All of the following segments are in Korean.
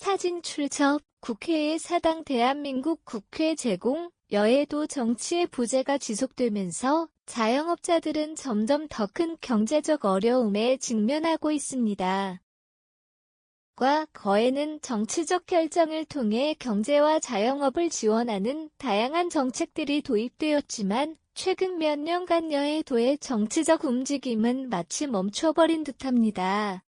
사진 출처 국회의 사당 대한민국 국회 제공 여에도 정치의 부재가 지속되면서 자영업자들은 점점 더 큰 경제적 어려움에 직면하고 있습니다. 과 거에는 정치적 결정을 통해 경제와 자영업을 지원하는 다양한 정책들이 도입되었지만 최근 몇 년간 여의도의 정치적 움직임은 마치 멈춰버린 듯합니다.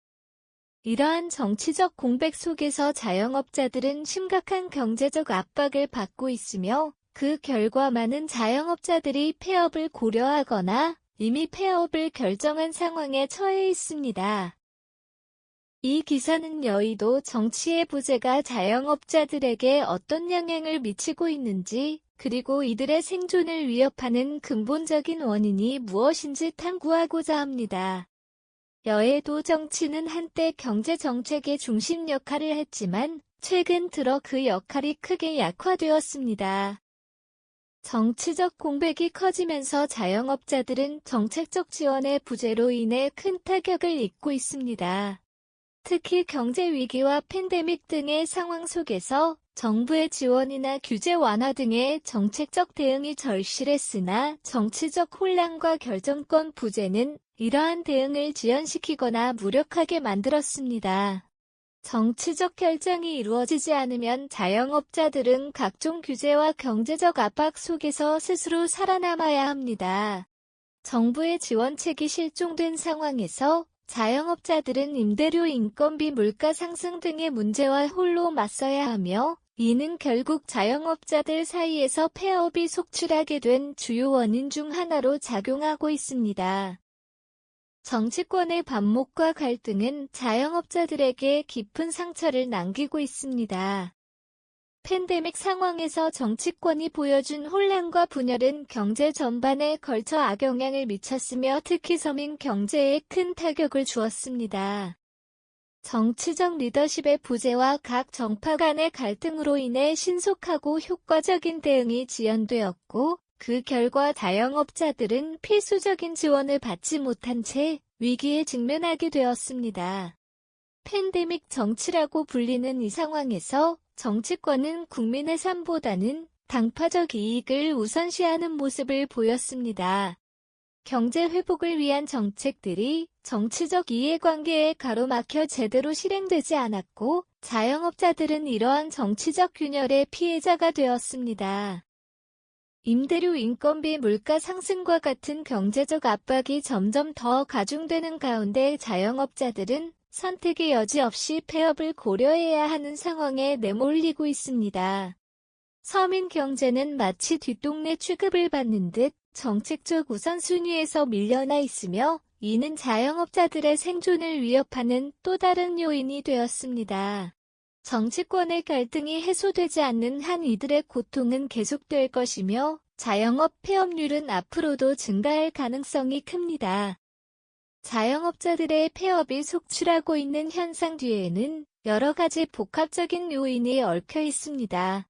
이러한 정치적 공백 속에서 자영업자들은 심각한 경제적 압박을 받고 있으며 그 결과 많은 자영업자들이 폐업을 고려하거나 이미 폐업을 결정한 상황에 처해 있습니다. 이 기사는 여의도 정치의 부재가 자영업자들에게 어떤 영향을 미치고 있는지 그리고 이들의 생존을 위협하는 근본적인 원인이 무엇인지 탐구하고자 합니다. 여의도 정치는 한때 경제정책의 중심 역할을 했지만 최근 들어 그 역할이 크게 약화되었습니다. 정치적 공백이 커지면서 자영업자들은 정책적 지원의 부재로 인해 큰 타격을 입고 있습니다. 특히 경제 위기와 팬데믹 등의 상황 속에서 정부의 지원이나 규제 완화 등의 정책적 대응이 절실했으나 정치적 혼란과 결정권 부재는 이러한 대응을 지연시키거나 무력하게 만들었습니다. 정치적 결정이 이루어지지 않으면 자영업자들은 각종 규제와 경제적 압박 속에서 스스로 살아남아야 합니다. 정부의 지원책이 실종된 상황에서 자영업자들은 임대료 인건비 물가 상승 등의 문제와 홀로 맞서야 하며 이는 결국 자영업자들 사이에서 폐업이 속출하게 된 주요 원인 중 하나로 작용하고 있습니다. 정치권의 반목과 갈등은 자영업자들에게 깊은 상처를 남기고 있습니다. 팬데믹 상황에서 정치권이 보여준 혼란과 분열은 경제 전반에 걸쳐 악영향을 미쳤으며 특히 서민 경제에 큰 타격을 주었습니다. 정치적 리더십의 부재와 각 정파 간의 갈등으로 인해 신속하고 효과적인 대응이 지연되었고 그 결과 자영업자들은 필수적인 지원을 받지 못한 채 위기에 직면하게 되었습니다. 팬데믹 정치라고 불리는 이 상황에서 정치권은 국민의 삶보다는 당파적 이익을 우선시하는 모습을 보였습니다. 경제 회복을 위한 정책들이 정치적 이해관계에 가로막혀 제대로 실행되지 않았고 자영업자들은 이러한 정치적 균열의 피해자가 되었습니다. 임대료 인건비 물가 상승과 같은 경제적 압박이 점점 더 가중되는 가운데 자영업자들은 선택의 여지 없이 폐업을 고려해야 하는 상황에 내몰리고 있습니다. 서민 경제는 마치 뒷동네 취급을 받는 듯 정책적 우선순위에서 밀려나 있으며 이는 자영업자들의 생존을 위협하는 또 다른 요인이 되었습니다. 정치권의 갈등이 해소되지 않는 한 이들의 고통은 계속될 것이며 자영업 폐업률은 앞으로도 증가할 가능성이 큽니다. 자영업자들의 폐업이 속출하고 있는 현상 뒤에는 여러 가지 복합적인 요인이 얽혀 있습니다.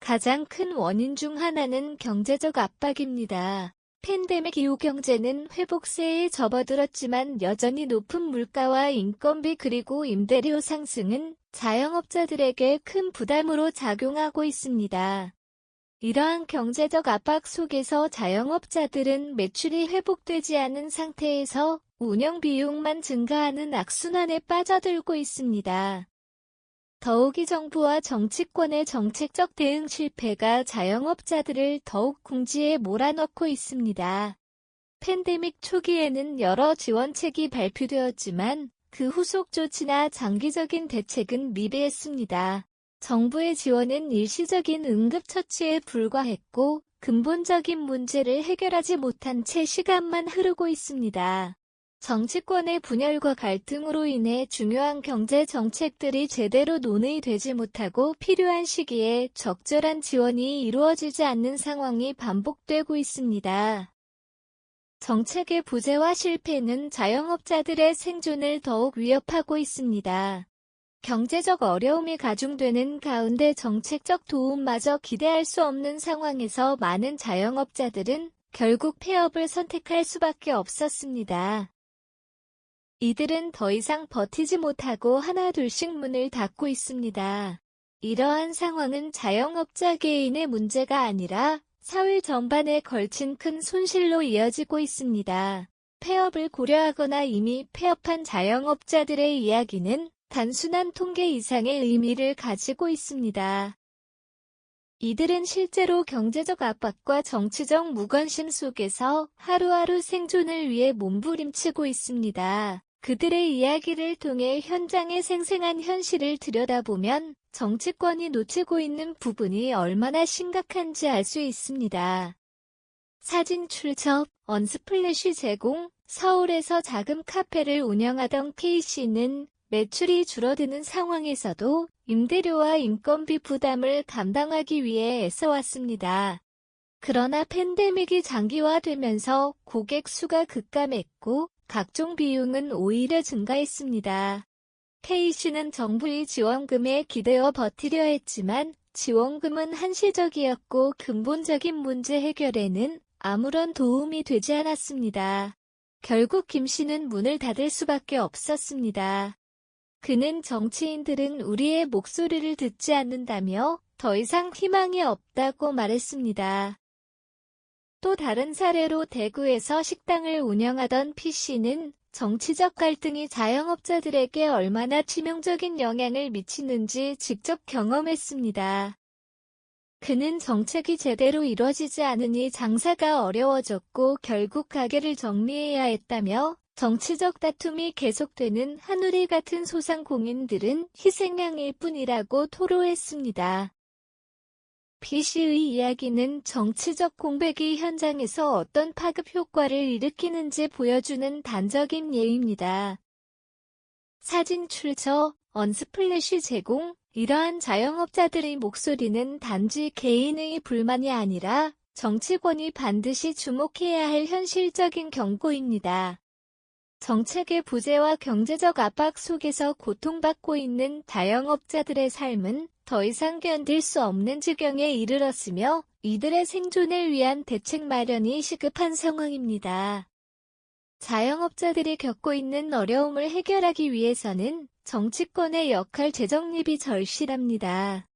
가장 큰 원인 중 하나는 경제적 압박입니다. 팬데믹 이후 경제는 회복세에 접어들었지만 여전히 높은 물가와 인건비 그리고 임대료 상승은 자영업자들에게 큰 부담으로 작용하고 있습니다. 이러한 경제적 압박 속에서 자영업자들은 매출이 회복되지 않은 상태에서 운영 비용만 증가하는 악순환에 빠져들고 있습니다. 더욱이 정부와 정치권의 정책적 대응 실패가 자영업자들을 더욱 궁지에 몰아넣고 있습니다. 팬데믹 초기에는 여러 지원책이 발표되었지만 그 후속 조치나 장기적인 대책은 미비했습니다. 정부의 지원은 일시적인 응급처치에 불과했고 근본적인 문제를 해결하지 못한 채 시간만 흐르고 있습니다. 정치권의 분열과 갈등으로 인해 중요한 경제 정책들이 제대로 논의되지 못하고 필요한 시기에 적절한 지원이 이루어지지 않는 상황이 반복되고 있습니다. 정책의 부재와 실패는 자영업자들의 생존을 더욱 위협하고 있습니다. 경제적 어려움이 가중되는 가운데 정책적 도움마저 기대할 수 없는 상황에서 많은 자영업자들은 결국 폐업을 선택할 수밖에 없었습니다. 이들은 더 이상 버티지 못하고 하나둘씩 문을 닫고 있습니다. 이러한 상황은 자영업자 개인의 문제가 아니라 사회 전반에 걸친 큰 손실로 이어지고 있습니다. 폐업을 고려하거나 이미 폐업한 자영업자들의 이야기는 단순한 통계 이상의 의미를 가지고 있습니다. 이들은 실제로 경제적 압박과 정치적 무관심 속에서 하루하루 생존을 위해 몸부림치고 있습니다. 그들의 이야기를 통해 현장의 생생한 현실을 들여다보면 정치권이 놓치고 있는 부분이 얼마나 심각한지 알 수 있습니다. 사진 출처, 언스플래시 제공, 서울에서 작은 카페를 운영하던 K씨는 매출이 줄어드는 상황에서도 임대료와 인건비 부담을 감당하기 위해 애써왔습니다. 그러나 팬데믹이 장기화되면서 고객 수가 급감했고 각종 비용은 오히려 증가했습니다. K씨는 정부의 지원금에 기대어 버티려 했지만 지원금은 한시적이었고 근본적인 문제 해결에는 아무런 도움이 되지 않았습니다. 결국 김씨는 문을 닫을 수밖에 없었습니다. 그는 정치인들은 우리의 목소리를 듣지 않는다며 더 이상 희망이 없다고 말했습니다. 또 다른 사례로 대구에서 식당을 운영하던 P씨는 정치적 갈등이 자영업자들에게 얼마나 치명적인 영향을 미치는지 직접 경험했습니다. 그는 정책이 제대로 이뤄지지 않으니 장사가 어려워졌고 결국 가게를 정리해야 했다며 정치적 다툼이 계속되는 한우리 같은 소상공인들은 희생양일 뿐이라고 토로했습니다. B씨의 이야기는 정치적 공백이 현장에서 어떤 파급 효과를 일으키는지 보여주는 단적인 예입니다. 사진 출처, 언스플래시 제공, 이러한 자영업자들의 목소리는 단지 개인의 불만이 아니라 정치권이 반드시 주목해야 할 현실적인 경고입니다. 정책의 부재와 경제적 압박 속에서 고통받고 있는 자영업자들의 삶은 더 이상 견딜 수 없는 지경에 이르렀으며 이들의 생존을 위한 대책 마련이 시급한 상황입니다. 자영업자들이 겪고 있는 어려움을 해결하기 위해서는 정치권의 역할 재정립이 절실합니다.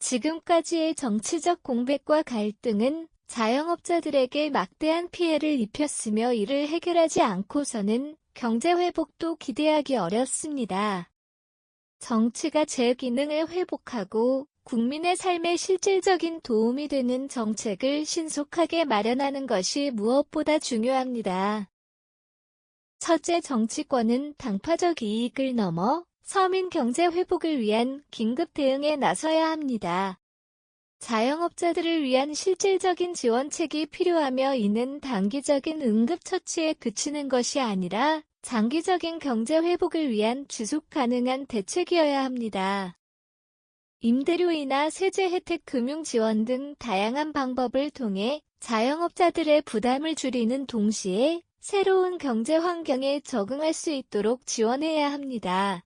지금까지의 정치적 공백과 갈등은 자영업자들에게 막대한 피해를 입혔으며 이를 해결하지 않고서는 경제 회복도 기대하기 어렵습니다. 정치가 제 기능을 회복하고 국민의 삶에 실질적인 도움이 되는 정책을 신속하게 마련하는 것이 무엇보다 중요합니다. 첫째 정치권은 당파적 이익을 넘어 서민 경제 회복을 위한 긴급 대응에 나서야 합니다. 자영업자들을 위한 실질적인 지원책이 필요하며 이는 단기적인 응급처치에 그치는 것이 아니라 장기적인 경제 회복을 위한 지속 가능한 대책이어야 합니다. 임대료이나 세제 혜택 금융 지원 등 다양한 방법을 통해 자영업자들의 부담을 줄이는 동시에 새로운 경제 환경에 적응할 수 있도록 지원해야 합니다.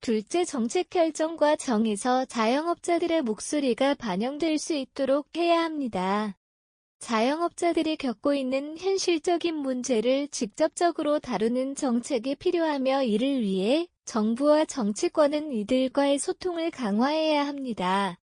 둘째 정책 결정과 정에서 자영업자들의 목소리가 반영될 수 있도록 해야 합니다. 자영업자들이 겪고 있는 현실적인 문제를 직접적으로 다루는 정책이 필요하며 이를 위해 정부와 정치권은 이들과의 소통을 강화해야 합니다.